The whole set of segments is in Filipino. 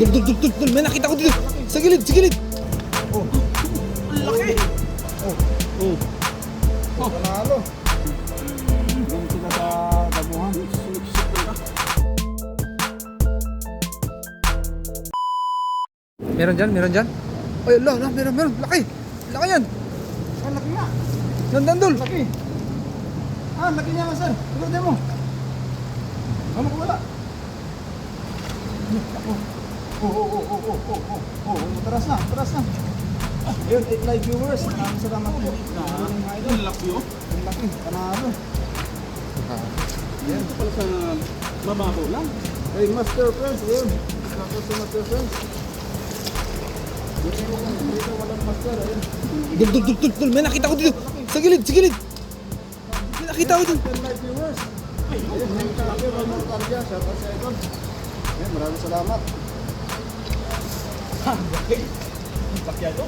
Dul, dul, dul, dul, dul. May nakita ko dito. Sa gilid, sa gilid. Oh. Ang laki! Oh. Oh. Oh. Panalo. Doon sila sa damuhan. Sulit-sulit talaga. Meron dyan, meron dyan. Ay, ala, ala, meron, meron. Laki. Laki yan. Ang laki nga. Nandan, dul. Laki. Ah, laki niya nga sir. Tignan mo. Ano ko wala? Oh, Oh, oh, oh, oh, oh, oh, oh, oh, oh, oh taras na, taras na. Ah, ayun, 8 live viewers. Maraming salamat po. Ang laki oh. Ang laki, panalo. Yan, ito pala sa mababaw lang. Hey, Master Friends, ayun. Tapos sa Master Friends. Dito walang, dito walang master, ayun. Dul, dul, dul, dul, dul. May nakita ko dito. Sa gilid, sa gilid. May nakita ko dito. 10 Maraming salamat. Ang laki. Ang pakyado.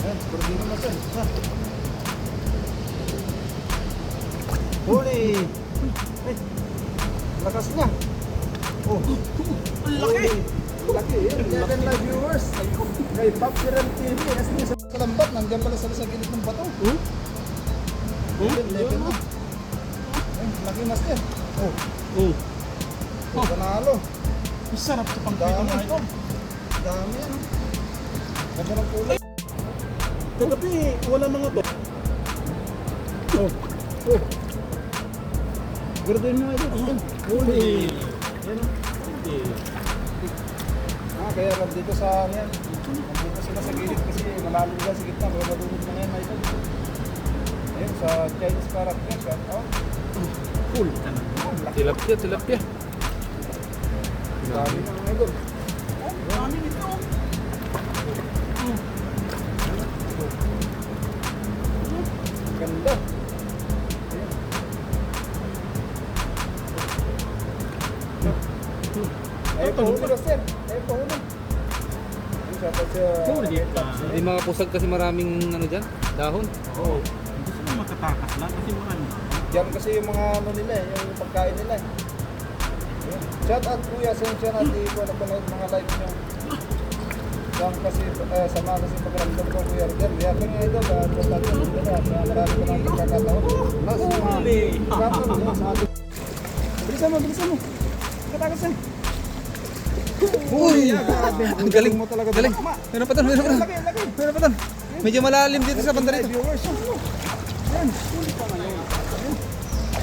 Ayun, pero dito na sir. Ha? Huli! Ay, lakas niya. Oh, Ang laki. Ang laki. 11 live viewers. Kay Pop Siren TV. Kasi sa lambat, nandiyan pala sa gilid. Hmm? Hmm? 11 na. Ayun, laki master. Oh, Oh halo-halo. Masarap ito pang dito na ito. Dami yan. Ah. Ganda ng kulay. Kagabi, wala mga ba. Oh, oh. Graduin mo ito. Huli. Yan o. Ah. ah, kaya nandito sa ano yan. Nandito sila sa gilid kasi malalim nila sa gitna. Kaya nadunod na ngayon na ito. Ayun, sa Chinese character siya. Oh. Cool. Tilapia, tilapia. Ganda. Ayun pa huli, Master. Ayun pa huli. Huli pa. Hindi makapusag kasi maraming ano dyan, dahon. Oo. Hindi sila makatakas lang kasi marami. Diyan kasi yung mga ano nila eh, yung pagkain nila eh. Shout out kuya, sensya na di ko napanood mga live nyo. Saan kasi, eh, sama kasi pagramdam ko kuya Rodel. Kaya ito nga idol, uh, shout out sa nila. Kaya marami ko ng pagkakataon. Mas mga. Kapon, yun, sa atin. Bilisan mo, bilisan mo. Katakas eh. Uy! Ang galing mo talaga. Galing. Meron pa doon, meron pa doon. Meron pa doon. Medyo malalim dito sa banda rito. Yan, huli pa.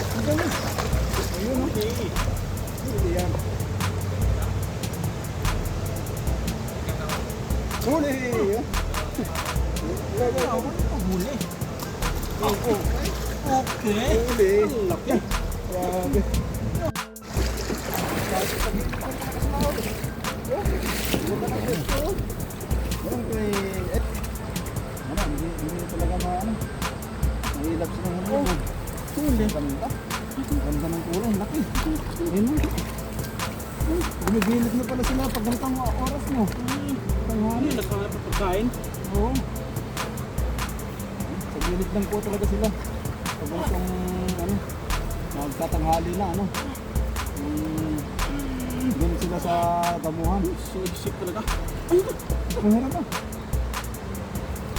Ang galing. Ayun. Okay. Huli. Okay. Huli. Laki. Grabe. Eh. Ano, hindi, hindi talaga ma... Ano, mahilap siya ng huli. Huli. Ganda. Ganda ng kulay. Laki. Ayun mo. Ay, Bumibilit na pala sila pag ganitong oras mo. Ano, Tanghali. nagkahanap ng pagkain? Oo. Gilid lang po talaga sila. Pag ganitong ano, magtatanghali na ano. Um, ganun sila sa damuhan. Sulit-sulit talaga. Mahirap ba?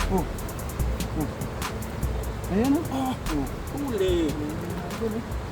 Oh. Oh. Ayan oh. Ah, Oh. huli. Oh.